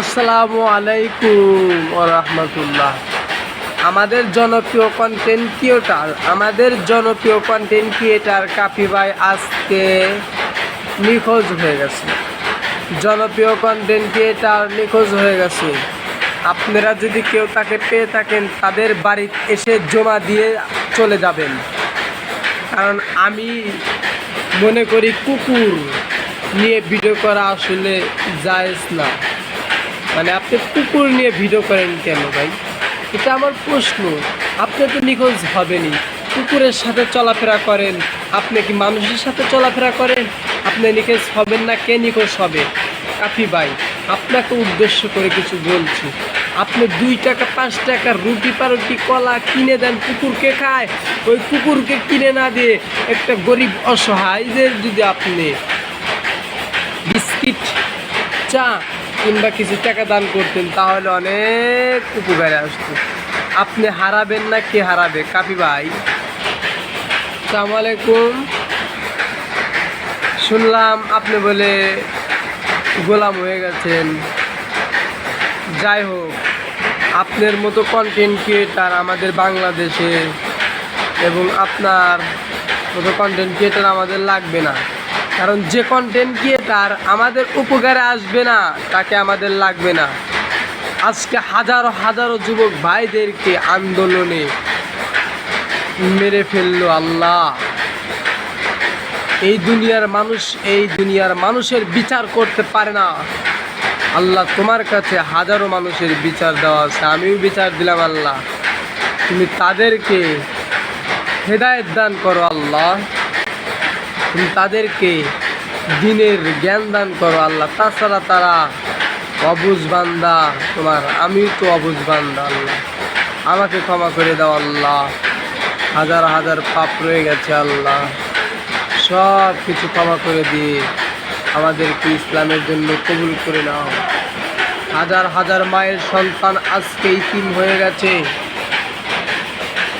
আসসালামু আলাইকুম রহমতুল্লাহ আমাদের জনপ্রিয় কন্টেন্ট ক্রিয়েটার আমাদের জনপ্রিয় কন্টেন্ট ক্রিয়েটার কাপি ভাই আজকে নিখোঁজ হয়ে গেছে। জনপ্রিয় কন্টেন্ট ক্রিয়েটার নিখোঁজ হয়ে গেছে। আপনারা যদি কেউ তাকে পেয়ে থাকেন, তাদের বাড়িতে এসে জমা দিয়ে চলে যাবেন। কারণ আমি মনে করি কুকুর নিয়ে ভিডিও করা আসলে জায়েজ না। মানে আপনি কুকুর নিয়ে ভিডিও করেন কেন ভাই? এটা আমার প্রশ্ন। আপনি তো নিখোঁজ হবেনি কুকুরের সাথে চলাফেরা করেন। আপনি কি মানুষের সাথে চলাফেরা করেন? আপনি নিখোঁজ হবেন না কে নিখোঁজ হবে? কাফি ভাই, আপনাকে উদ্দেশ্য করে কিছু বলছি। আপনি দুই টাকা, পাঁচ টাকা রুটি, পারুটি, কলা কিনে দেন, কুকুরকে খায়। ওই কুকুরকে কিনে না দিয়ে একটা গরিব অসহায়দের যদি আপনি বিস্কিট চা কিংবা কিছু টাকা দান করতেন, তাহলে অনেক উপকারে আসতো। আপনি হারাবেন না, কে হারাবে? কাপি ভাই। আলাইকুম। শুনলাম আপনি বলে গোলাম হয়ে গেছেন। যাই হোক, আপনার মতো কন্টেন্ট ক্রিয়েটার আমাদের বাংলাদেশে এবং আপনার মতো কন্টেন্ট ক্রিয়েটার আমাদের লাগবে না। কারণ যে কন্টেন্ট ক্রিয়েটার আমাদের উপকারে আসবে না, তাকে আমাদের লাগবে না। আজকে হাজারো হাজারো যুবক ভাইদেরকে আন্দোলনে মেরে ফেলল আল্লাহ। এই দুনিয়ার মানুষ, এই দুনিয়ার মানুষের বিচার করতে পারে না। আল্লাহ তোমার কাছে হাজারো মানুষের বিচার দেওয়া আছে, আমিও বিচার দিলাম আল্লাহ। তুমি তাদেরকে হেদায়েত দান করো আল্লাহ। তাদেরকে দিনের জ্ঞান দান করো আল্লাহ। তাছাড়া তারা অবুজ বান্দা। তোমার আমিও তো অবুজ বান্দা আল্লাহ। আমাকে ক্ষমা করে দাও আল্লাহ। হাজার হাজার পাপ রয়ে গেছে আল্লাহ। সব কিছু ক্ষমা করে দিয়ে আমাদেরকে ইসলামের জন্য কবুল করে নাও। হাজার হাজার মায়ের সন্তান আজকে ইতিম হয়ে গেছে।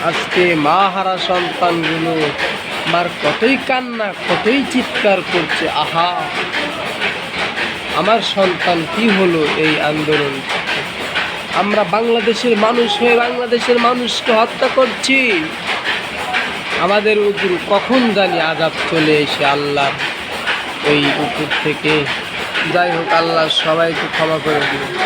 আজকে মা হারা সন্তানগুলো মার কতই কান্না, কতই চিৎকার করছে, আহা! আমার সন্তান কি হলো এই আন্দোলন? আমরা বাংলাদেশের মানুষ হয়ে বাংলাদেশের মানুষকে হত্যা করছি। আমাদের উপর কখন জানি আজাব চলে এসে আল্লাহ ওই উপর থেকে। যাই হোক, আল্লাহ সবাইকে ক্ষমা করে দিন।